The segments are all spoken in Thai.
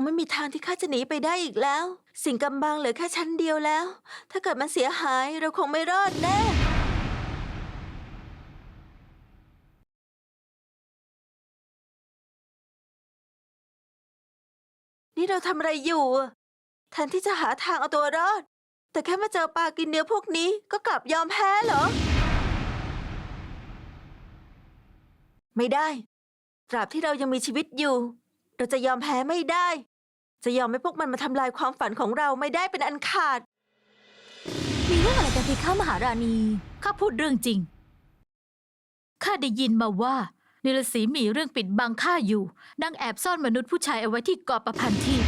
งไม่มีทางที่ข้าจะหนีไปได้อีกแล้ว สิ่งกำบังเหลือแค่ชั้นเดียวแล้ว ถ้าเกิดมันเสียหายเราคงไม่รอดแน่นี่เราทำอะไรอยู่แทนที่จะหาทางเอาตัวรอด แต่แค่มาเจอปลากินเนื้อพวกนี้ก็กลับยอมแพ้เหรอ ไม่ได้ ตราบที่เรายังมีชีวิตอยู่ เราจะยอมแพ้ไม่ได้ จะยอมให้พวกมันมาทำลายความฝันของเราไม่ได้เป็นอันขาด มีเรื่องอะไรกันพี่ข้ามหาราณี ข้าพูดเรื่องจริง ข้าได้ยินมาว่านิรสีมีเรื่องปิดบังข้าอยู่นางแอบซ่อนมนุษย์ผู้ชายเอาไว้ที่เกาะประพันธ์ที่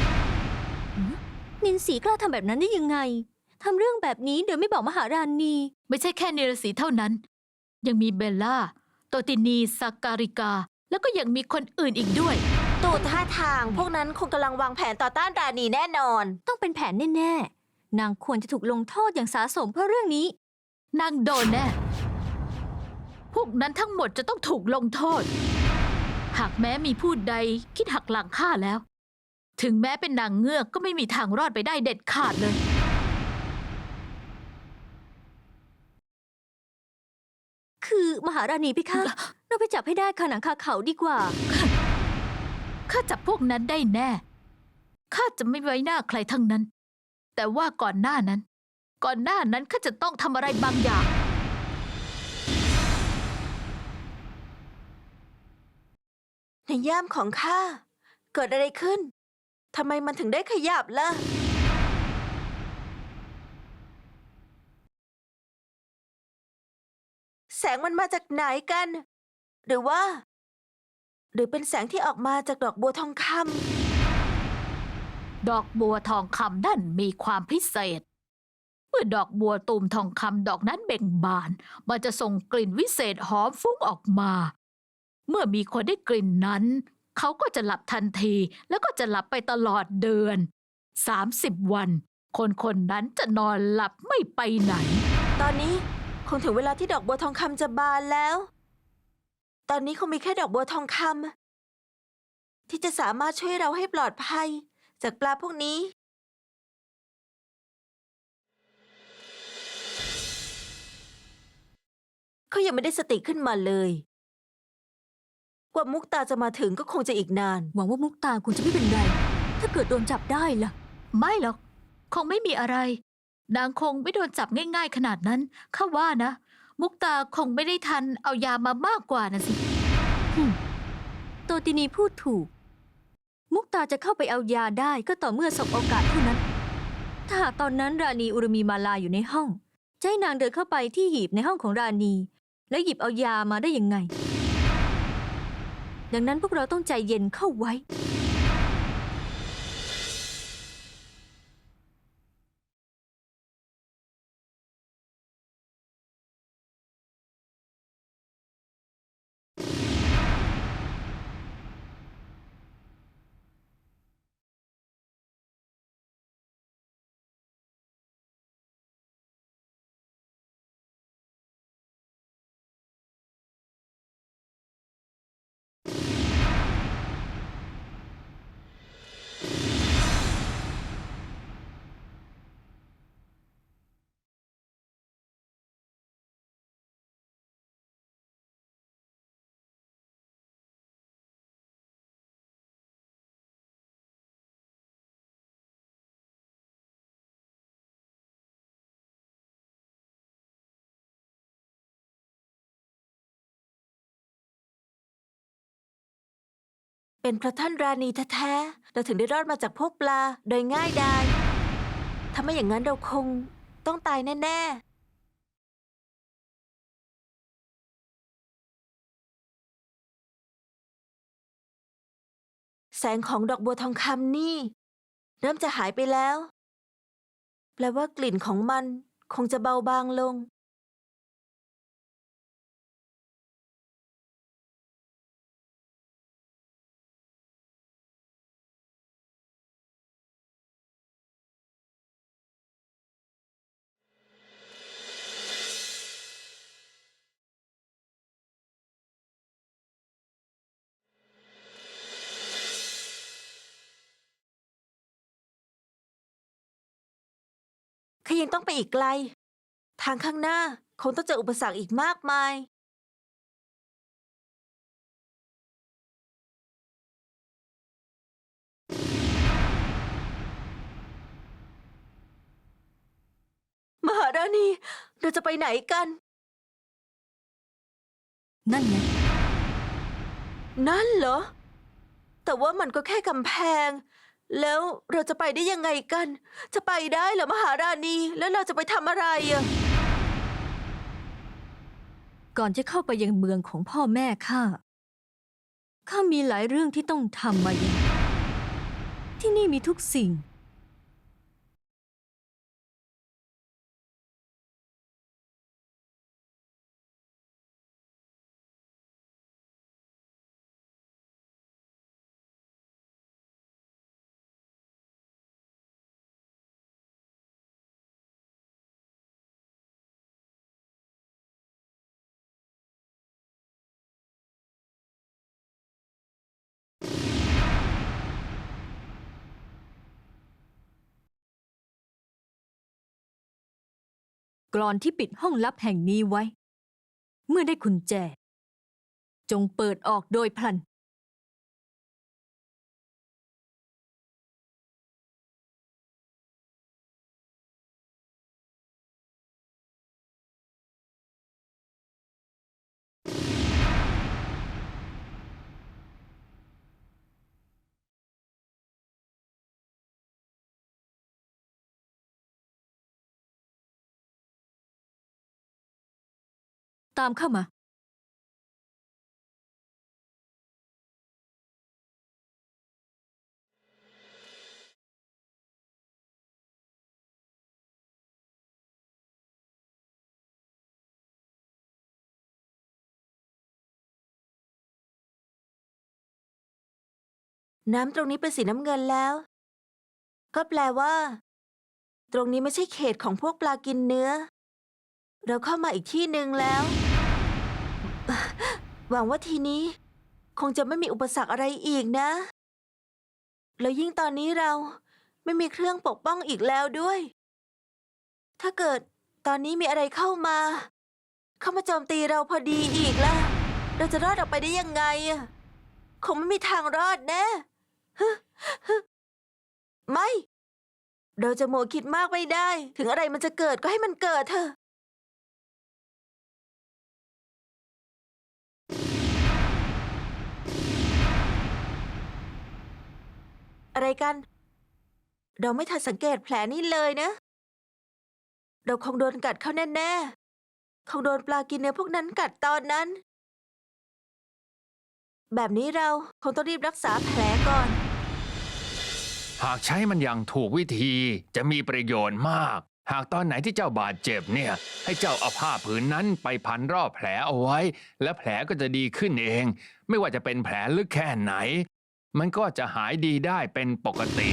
นินสีกล้าทำแบบนั้นได้ยังไงทำเรื่องแบบนี้โดยไม่บอกมหาราณี ไม่ใช่แค่นิรสีเท่านั้น ยังมีเบลล่าโตตินีซาการิกา แล้วก็ยังมีคนอื่นอีกด้วยตู ดท่าทางพวกนั้นคงกำลังวางแผนต่อต้านราณีแน่นอน ต้องเป็นแผนแน่ๆ นางควรจะถูกลงโทษอย่างสาสมเพราะเรื่องนี้ นางโดนแน่ พวกนั้นทั้งหมดจะต้องถูกลงโทษ หากแม้มีผู้ใดคิดหักหลังข้าแล้ว ถึงแม้เป็นนางเงือกก็ไม่มีทางรอดไปได้เด็ดขาดเลย คือมหาราณีพี่คะ เราไปจับให้ได้คาหนังคาเขาดีกว่า ข้าจับพวกนั้นได้แน่ ข้าจะไม่ไว้หน้าใครทั้งนั้น แต่ว่าก่อนหน้านั้น ก่อนหน้านั้นข้าจะต้องทำอะไรบางอย่าง ในย่ามของข้า เกิดอะไรขึ้น ทำไมมันถึงได้ขยับล่ะ แสงมันมาจากไหนกัน หรือว่า หรือเป็นแสงที่ออกมาจากดอกบัวทองคดอกบัวทองคำนั่นมีความพิเศษ เมื่อดอกบัวตูมทองคำดอกนั้นเบ่งบาน มันจะส่งกลิ่นวิเศษหอมฟุ้งออกมา เมื่อมีคนได้กลิ่นนั้น เขาก็จะหลับทันทีแล้วก็จะหลับไปตลอดเดือน 30 วัน คนคนนั้นจะนอนหลับไม่ไปไหนำ ตอนนี้คงถึงเวลาที่ดอกบัวทองคำจะบานแล้ว ตอนนี้คงมีแค่ดอกบัวทองคำที่จะสามารถช่วยเราให้ปลอดภัย จากปลาพวกนี้ เขายังไม่ได้สติขึ้นมาเลย กว่ามุกตาจะมาถึงก็คงจะอีกนาน หวังว่ามุกตาคุณจะไม่เป็นไร ถ้าเกิดโดนจับได้ล่ะ ไม่หรอก คงไม่มีอะไร นางคงไม่โดนจับง่าย ๆ ขนาดนั้น ข้าว่านะ มุกตาคงไม่ได้ทันเอายามามากกว่านะสิโตตินีพูดถูก มุกตาจะเข้าไปเอายาได้ก็ต่อเมื่อสบโอกาสเท่านั้น ถ้าหากตอนนั้นราณีอุรมีมาลาอยู่ในห้องจะให้นางเดินเข้าไปที่หีบในห้องของราณี แล้วหยิบเอายามาได้ยังไง ดังนั้นพวกเราต้องใจเย็นเข้าไว้ เป็นเพราะท่านราณีแท้ๆ เราถึงได้รอดมาจากพวกปลาโดยง่ายดาย ถ้าไม่อย่างนั้นเราคงต้องตายแน่ ๆแสงของดอกบัวทองคำนี่ เริ่มจะหายไปแล้ว แปลว่ากลิ่นของมันคงจะเบาบางลง ข้ายังต้องไปอีกไกล ทางข้างหน้าคงต้องเจออุปสรรคอีกมากมาย มหาราณีเราจะไปไหนกัน นั่นไง นั่นเหรอ แต่ว่ามันก็แค่กำแพง แล้วเราจะไปได้ยังไงกัน จะไปได้เหรอมหาราณี แล้วเราจะไปทำอะไรอะก่อนจะเข้าไปยังเมืองของพ่อแม่ข้า ข้ามีหลายเรื่องที่ต้องทำมาอย่างที่นี่มีทุกสิ่ง กรอนที่ปิดห้องลับแห่งนี้ไว้ เมื่อได้คุณแจ จงเปิดออกโดยพลัน ตามเข้ามา น้ำตรงนี้เป็นสีน้ำเงินแล้ว ก็แปลว่า ตรงนี้ไม่ใช่เขตของพวกปลากินเนื้อ เราเข้ามาอีกที่หนึ่งแล้ว หวังว่าทีนี้ คงจะไม่มีอุปสรรคอะไรอีกนะ แล้วยิ่งตอนนี้เราไม่มีเครื่องปกป้องอีกแล้วด้วย ถ้าเกิดตอนนี้มีอะไรเข้ามา เข้ามาโจมตีเราพอดีอีกล่ะ เราจะรอดออกไปได้ยังไงอะคงไม่มีทางรอดแน่ไม่ เราจะโมวคิดมากไม่ได้ ถึงอะไรมันจะเกิดก็ให้มันเกิดเถอะ อะไรกัน เราไม่ทันสังเกตแผลนี้เลยนะ เราคงโดนกัดเข้าแน่ๆ คงโดนปลากินเนื้อพวกนั้นกัดตอนนั้น แบบนี้เราคงต้องรีบรักษาแผลก่อน หากใช้มันอย่างถูกวิธีจะมีประโยชน์มาก หากตอนไหนที่เจ้าบาดเจ็บเนี่ย ให้เจ้าเอาผ้าผืนนั้นไปพันรอบแผลเอาไว้ และแผลก็จะดีขึ้นเอง ไม่ว่าจะเป็นแผลลึกแค่ไหน มันก็จะหายดีได้เป็นปกติ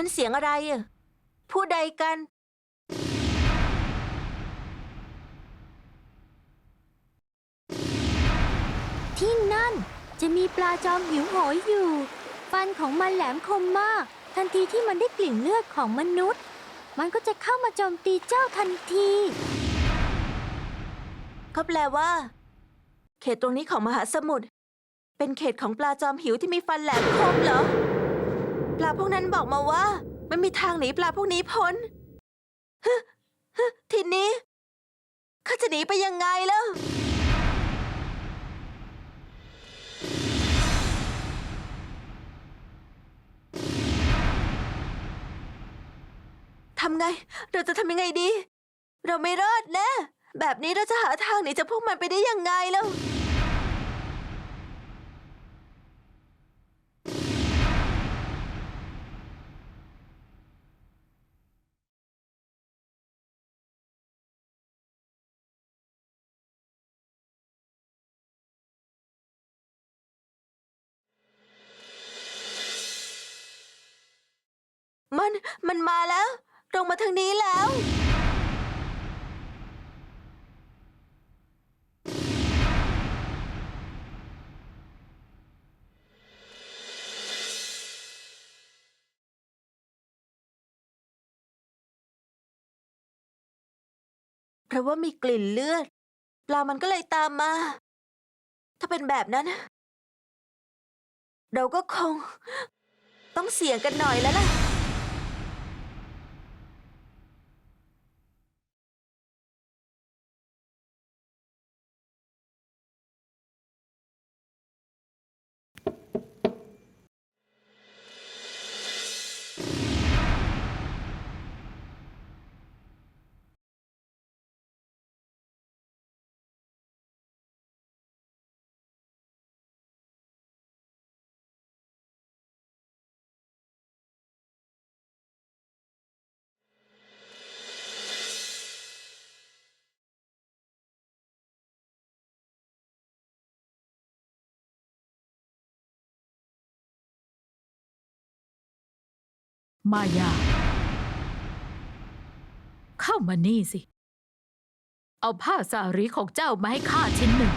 นั่นเสียงอะไรอะผู้ใดกัน ที่นั่นจะมีปลาจอมหิวโหยอยู่ ฟันของมันแหลมคมมาก ทันทีที่มันได้กลิ่นเลือดของมนุษย์ มันก็จะเข้ามาโจมตีเจ้าทันทีก็แปลว่า เขตตรงนี้ของมหาสมุทรเป็นเขตของปลาจอมหิวที่มีฟันแหลมคมเหรอ ปลาพวกนั้นบอกมาว่า ไม่มีทางหนีปลาพวกนี้พ้นฮึฮึทีนี้ข้าจะหนีไปยังไงแล้วทำไง เราจะทำยังไงดี เราไม่รอดแน่แบบนี้เราจะหาทางหนีจากพวกมันไปได้ยังไงแล้ว มันมันมาแล้ว ตรงมาทางนี้แล้ว เพราะว่ามีกลิ่นเลือด ปลามันก็เลยตามมา ถ้าเป็นแบบนั้น เราก็คง ต้องเสี่ยงกันหน่อยแล้วล่ะ มายา เข้ามานี่สิ เอาผ้าสารีของเจ้ามาให้ข้าชิ้นหนึ่ง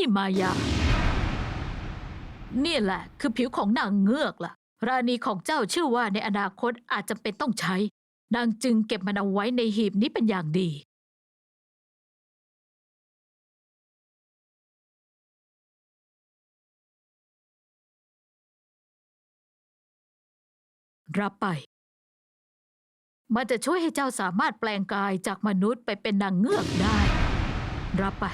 นี่มายา นี่แหละ คือผิวของนางเงือกล่ะ ราณีของเจ้าเชื่อว่าในอนาคตอาจจำเป็นต้องใช้ นางจึงเก็บมันเอาไว้ในหีบนี้เป็นอย่างดี รับไป มันจะช่วยให้เจ้าสามารถแปลงกายจากมนุษย์ไปเป็นนางเงือกได้ รับไป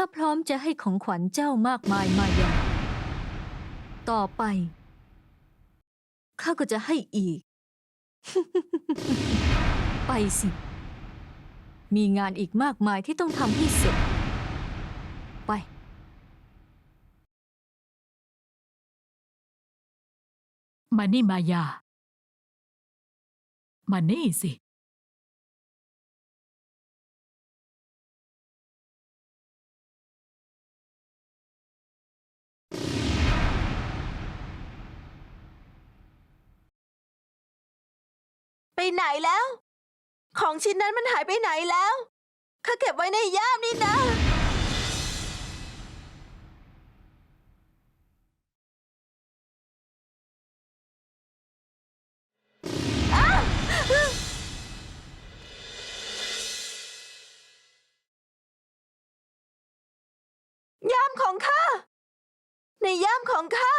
ข้าพร้อมจะให้ของขวัญเจ้ามากมายมายาต่อไป ข้าก็จะให้อีก ไปสิ มีงานอีกมากมายที่ต้องทำให้เสร็จ ไป มานี่มายา มานี่สิ ไปไหนแล้ว ของชิ้นนั้นมันหายไปไหนแล้วข้าเก็บไว้ในย่ามนี่นะ ย่ามของข้า ในย่ามของข้า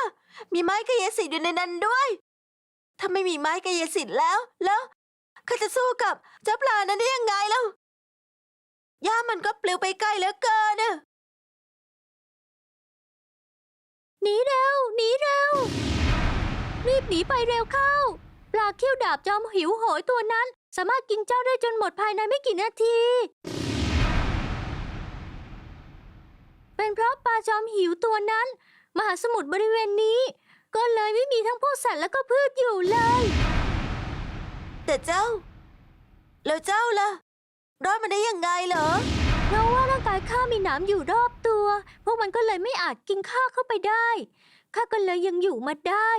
มีไม้กายสิทธิ์อยู่ในนั้นด้วย ถ้าไม่มีไม้กายสิทธิ์แล้ว แล้วข้าจะสู้กับเจ้าปลานั้นได้ยังไงแล้วย่ามมันก็ปลิวไปไกลเหลือเกินน่ะหนีเร็วหนีเร็ว รีบหนีไปเร็วเข้า ปลาเขี้ยวดาบจอมหิวโหยตัวนั้น สามารถกินเจ้าได้จนหมดภายในไม่กี่นาที เป็นเพราะปลาจอมหิวตัวนั้น มหาสมุทรบริเวณนี้ ก็เลยไม่มีทั้งพวกสัตว์และก็พืชอยู่เลย แต่เจ้า แล้วเจ้าล่ะ รอดมาได้ยังไงเหรอ เพราะว่าร่างกายข้ามีหนามอยู่รอบตัว พวกมันก็เลยไม่อาจกินข้าเข้าไปได้ ข้าก็เลยยังอยู่มาได้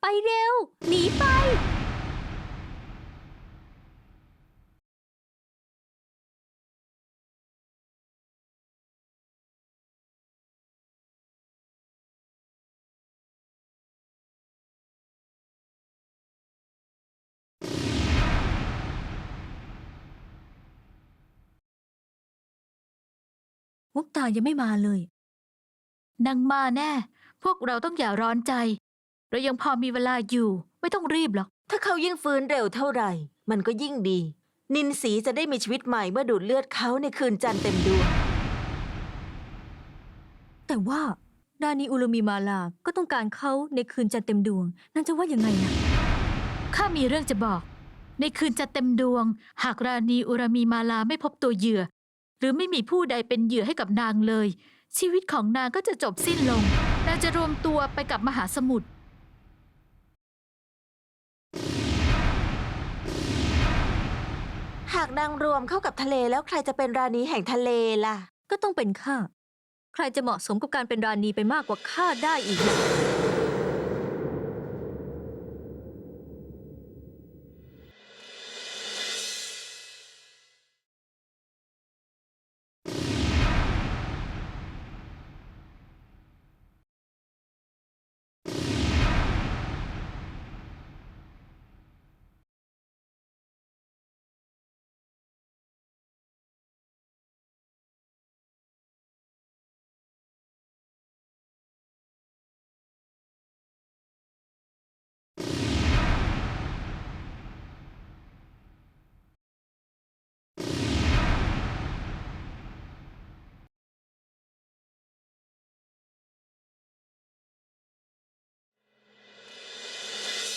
ไปเร็ว หนีไป มุกตายังไม่มาเลย นางมาแน่ พวกเราต้องอย่าร้อนใจ เรายังพอมีเวลาอยู่ ไม่ต้องรีบหรอก ถ้าเขายิ่งฟื้นเร็วเท่าไหร่ มันก็ยิ่งดี นินสีจะได้มีชีวิตใหม่เมื่อดูดเลือดเขาในคืนจันทร์เต็มดวงแต่ว่ารานีอุลมีมาลา ก็ต้องการเขาในคืนจันทร์เต็มดวง นั่นจะว่ายังไงนะข้ามีเรื่องจะบอก ในคืนจะเต็มดวง หากราณีอุรามีมาลาไม่พบตัวเหยื่อ หรือไม่มีผู้ใดเป็นเหยื่อให้กับนางเลย ชีวิตของนางก็จะจบสิ้นลง นางจะรวมตัวไปกับมหาสมุทร หากนางรวมเข้ากับทะเลแล้วใครจะเป็นราณีแห่งทะเลล่ะ ก็ต้องเป็นข้า ใครจะเหมาะสมกับการเป็นราณีไปมากกว่าข้าได้อีกนะ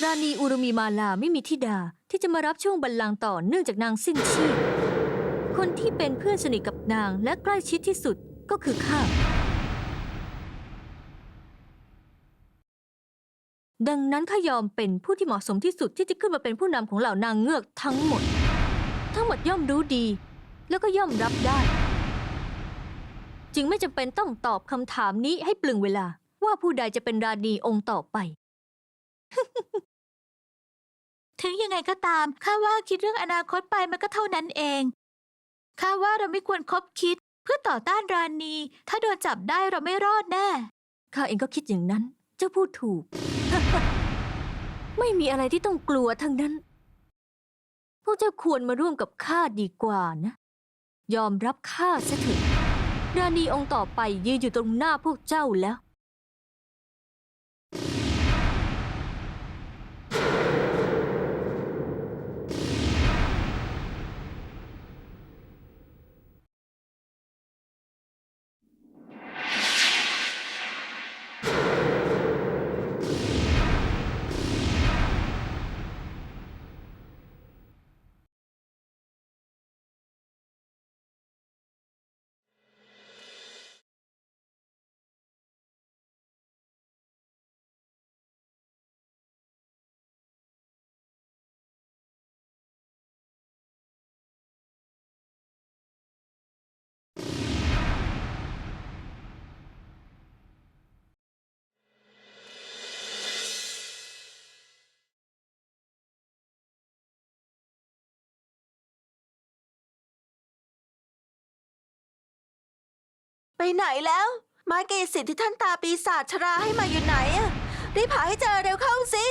ราณีอุรุมีมาลาไม่มีธิดาที่จะมารับช่วงบัลลังก์ต่อเนื่องจากนางสิ้นชีพ คนที่เป็นเพื่อนสนิทกับนางและใกล้ชิดที่สุดก็คือข้า ดังนั้นข้ายอมเป็นผู้ที่เหมาะสมที่สุดที่จะขึ้นมาเป็นผู้นำของเหล่านางเงือกทั้งหมด ทั้งหมดย่อมรู้ดี แล้วก็ย่อมรับได้ จึงไม่จำเป็นต้องตอบคำถามนี้ให้เปลืองเวลาว่าผู้ใดจะเป็นราณีองค์ต่อไป ถึงยังไงก็ตามข้าว่าคิดเรื่องอนาคตไปมันก็เท่านั้นเองข้าว่าเราไม่ควรคบคิดเพื่อต่อต้านราณี ถ้าโดนจับได้เราไม่รอดแน่ ข้าเองก็คิดอย่างนั้น เจ้าพูดถูก ไม่มีอะไรที่ต้องกลัวทั้งนั้น พวกเจ้าควรมาร่วมกับข้าดีกว่านะ ยอมรับข้าซะเถอะราณีองค์ต่อไปยืนอยู่ตรงหน้าพวกเจ้าแล้ว ไปไหนแล้วไม้กายสิทธิ์ที่ท่านตาปีศาจชราให้มาอยู่ไหนอะรีบหาให้เจอเร็วเข้าสิ